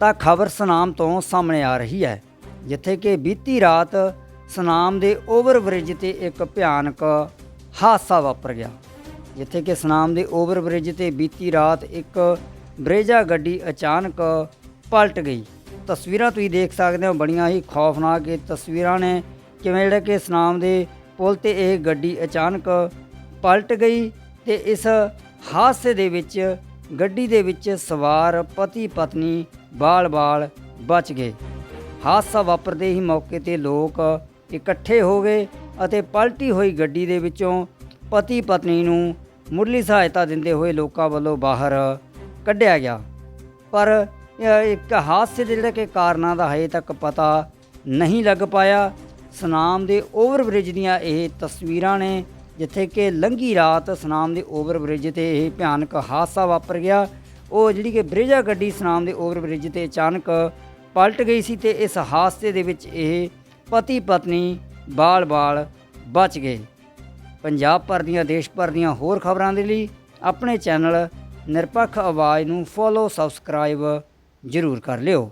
ਤਾਂ ਖਬਰ ਸੁਨਾਮ ਤੋਂ ਸਾਹਮਣੇ ਆ ਰਹੀ ਹੈ, ਜਿੱਥੇ ਕਿ ਬੀਤੀ ਰਾਤ ਸੁਨਾਮ ਦੇ ਓਵਰ ਬ੍ਰਿਜ ਤੇ ਇੱਕ ਭਿਆਨਕ ਹਾਦਸਾ ਵਾਪਰ ਗਿਆ, ਜਿੱਥੇ ਕਿ ਸੁਨਾਮ ਦੇ ਓਵਰ ਬ੍ਰਿਜ ਤੇ ਬੀਤੀ ਰਾਤ ਇੱਕ ਬਰੇਜਾ ਗੱਡੀ ਅਚਾਨਕ ਪਲਟ ਗਈ। ਤਸਵੀਰਾਂ ਤੁਸੀਂ ਦੇਖ ਸਕਦੇ ਹੋ, ਬੜੀਆਂ ਹੀ ਖੌਫਨਾਕ ਇਹ ਤਸਵੀਰਾਂ ਨੇ, ਕਿਵੇਂ ਜਿਹੜਾ ਕਿ ਸਨਾਮ ਦੇ ਪੁਲ ਤੇ ਇਹ ਗੱਡੀ ਅਚਾਨਕ ਪਲਟ ਗਈ ਤੇ ਇਸ ਹਾਦਸੇ ਦੇ ਵਿੱਚ, ਗੱਡੀ ਦੇ ਵਿੱਚ ਸਵਾਰ ਪਤੀ ਪਤਨੀ ਬਾਲ-ਬਾਲ ਬਚ ਗਏ। ਹਾਦਸਾ ਵਾਪਰਦੇ ਹੀ ਮੌਕੇ ਤੇ ਲੋਕ ਇਕੱਠੇ ਹੋ ਗਏ ਅਤੇ ਪਲਟੀ ਹੋਈ ਗੱਡੀ ਦੇ ਵਿੱਚੋਂ ਪਤੀ ਪਤਨੀ ਨੂੰ ਮੁੱਢਲੀ ਸਹਾਇਤਾ ਦਿੰਦੇ ਹੋਏ ਲੋਕਾਂ ਵੱਲੋਂ ਬਾਹਰ ਕੱਢਿਆ ਗਿਆ। ਪਰ ਇੱਕ ਹਾਦਸੇ ਦੇ ਜਿਹੜਾ ਕਿ ਕਾਰਨਾਂ ਦਾ ਹਜੇ ਤੱਕ ਪਤਾ ਨਹੀਂ ਲੱਗ ਪਾਇਆ। ਸਨਾਮ ਦੇ ਓਵਰ ਬ੍ਰਿਜ ਦੀਆਂ ਇਹ ਤਸਵੀਰਾਂ ਨੇ ਜਿੱਥੇ ਕਿ ਲੰਘੀ ਰਾਤ ਸਨਾਮ ਦੇ ਓਵਰ ਬ੍ਰਿਜ ਤੇ ਇਹ ਭਿਆਨਕ ਹਾਦਸਾ ਵਾਪਰ ਗਿਆ ਉਹ ਜਿਹੜੀ ਕਿ ਬ੍ਰਿਜਾ ਗੱਡੀ ਸਨਾਮ ਦੇ ਓਵਰ ਬ੍ਰਿਜ ਤੇ ਅਚਾਨਕ ਪਲਟ ਗਈ ਸੀ ਤੇ ਇਸ ਹਾਦਸੇ ਦੇ ਵਿੱਚ ਇਹ ਪਤੀ ਪਤਨੀ ਬਾਲ-ਬਾਲ ਬਚ ਗਏ। ਪੰਜਾਬ ਭਰ ਦੀਆਂ, ਦੇਸ਼ ਭਰ ਦੀਆਂ ਹੋਰ ਖਬਰਾਂ ਦੇ ਲਈ ਆਪਣੇ ਚੈਨਲ ਨਿਰਪੱਖ ਆਵਾਜ਼ ਨੂੰ ਫੋਲੋ ਸਬਸਕ੍ਰਾਈਬ ਜ਼ਰੂਰ ਕਰ ਲਿਓ।